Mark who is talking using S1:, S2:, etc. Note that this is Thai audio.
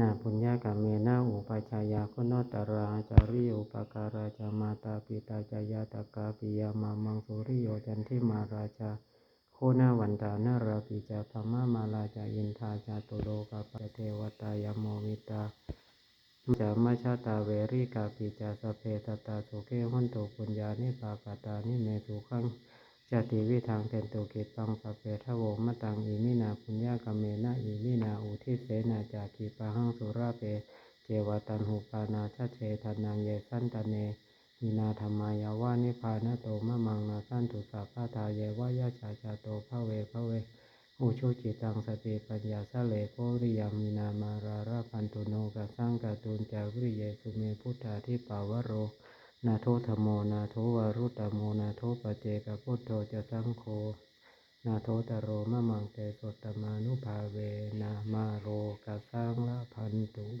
S1: นาปุญญากรรมเมนะอุปชายาคุณตราจาริอุปการาจามาตาปิตาจายาตกาปิยามามังสุริโยจันทิมาราชาโคนาวันตานาราปิจาพมามาลาจาอินทาจาตุโลกาปะเทวตายโมมิตาจามาชาตาเวริกาปิจาสเพตตาสุเกหันตุปุญญานิปากตานิเมตุขังจติวิทางเทนตุกิตังปะเปทโวมตังอิมินาปุญญากรรมเมนะอิมินา ทิเสนาจาคีปะหังสุราเปเจวตันหุปานาชเชทานังเยสันตเนหินาธรรมายาวานิพานะโตมะมังนาสันตุสัพพะทาเยวายาชาชาโตภะเวภะเวอุชุจิตังสติปัญญาสะเลโพริยามินามาราราพันตุโนกัสังกาตุนจาวิริเยสุเมพุทธาทิปาวโร นาโทธโมนาโทวารุตโมนาโทปเจกพุทโธจะสังโฆนาโทตโรมะมังเตสตมานุภาเวนามา โรกัสสังละพันตุมา